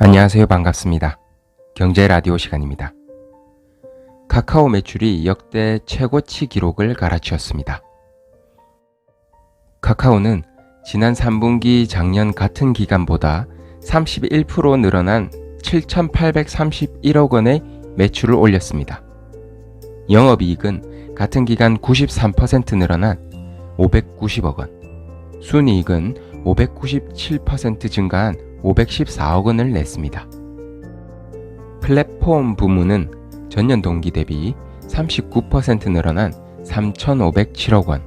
안녕하세요. 반갑습니다. 경제 라디오 시간입니다. 카카오 매출이 역대 최고치 기록을 갈아치웠습니다. 카카오는 지난 3분기 작년 같은 기간보다 31% 늘어난 7,831억 원의 매출을 올렸습니다. 영업이익은 같은 기간 93% 늘어난 590억 원, 순이익은 597% 증가한 514억 원을 냈습니다. 플랫폼 부문은 전년 동기 대비 39% 늘어난 3,507억 원,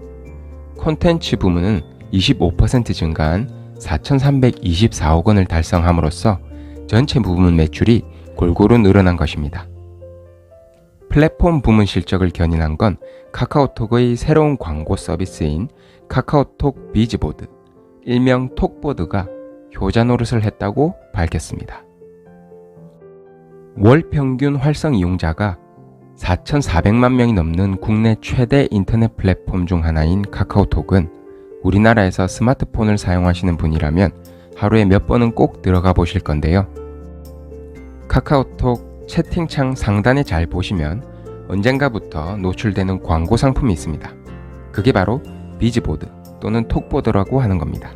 콘텐츠 부문은 25% 증가한 4,324억 원을 달성함으로써 전체 부문 매출이 골고루 늘어난 것입니다. 플랫폼 부문 실적을 견인한 건 카카오톡의 새로운 광고 서비스인 카카오톡 비즈보드, 일명 톡보드가 효자 노릇을 했다고 밝혔습니다. 월 평균 활성 이용자가 4,400만 명이 넘는 국내 최대 인터넷 플랫폼 중 하나인 카카오톡은 우리나라에서 스마트폰을 사용하시는 분이라면 하루에 몇 번은 꼭 들어가 보실 건데요. 카카오톡 채팅창 상단에 잘 보시면 언젠가부터 노출되는 광고 상품이 있습니다. 그게 바로 비즈보드 또는 톡보드라고 하는 겁니다.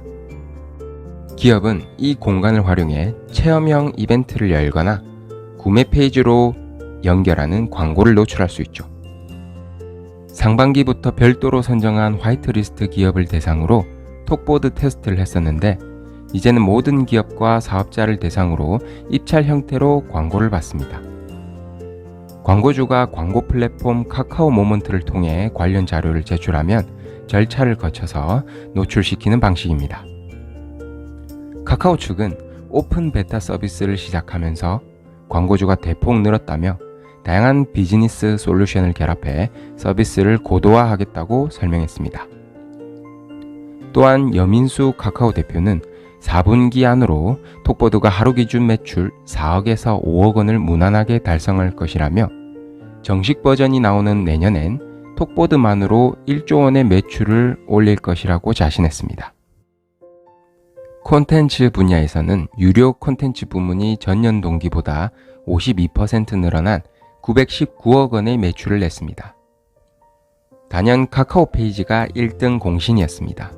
기업은 이 공간을 활용해 체험형 이벤트를 열거나 구매 페이지로 연결하는 광고를 노출할 수 있죠. 상반기부터 별도로 선정한 화이트리스트 기업을 대상으로 톡보드 테스트를 했었는데 이제는 모든 기업과 사업자를 대상으로 입찰 형태로 광고를 받습니다. 광고주가 광고 플랫폼 카카오 모먼트를 통해 관련 자료를 제출하면 절차를 거쳐서 노출시키는 방식입니다. 카카오 측은 오픈 베타 서비스를 시작하면서 광고주가 대폭 늘었다며 다양한 비즈니스 솔루션을 결합해 서비스를 고도화하겠다고 설명했습니다. 또한 여민수 카카오 대표는 4분기 안으로 톡보드가 하루 기준 매출 4억에서 5억 원을 무난하게 달성할 것이라며 정식 버전이 나오는 내년엔 톡보드만으로 1조 원의 매출을 올릴 것이라고 자신했습니다. 콘텐츠 분야에서는 유료 콘텐츠 부문이 전년 동기보다 52% 늘어난 919억 원의 매출을 냈습니다. 단연 카카오 페이지가 1등 공신이었습니다.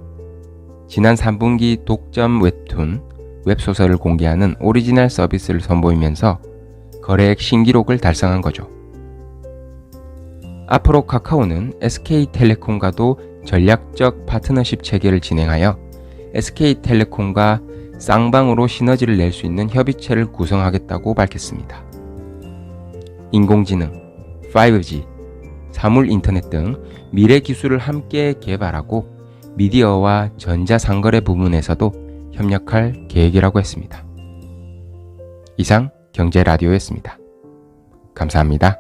지난 3분기 독점 웹툰, 웹소설을 공개하는 오리지널 서비스를 선보이면서 거래액 신기록을 달성한 거죠. 앞으로 카카오는 SK텔레콤과도 전략적 파트너십 체계를 진행하여 SK텔레콤과 쌍방으로 시너지를 낼 수 있는 협의체를 구성하겠다고 밝혔습니다. 인공지능, 5G, 사물 인터넷 등 미래 기술을 함께 개발하고 미디어와 전자상거래 부문에서도 협력할 계획이라고 했습니다. 이상 경제라디오였습니다. 감사합니다.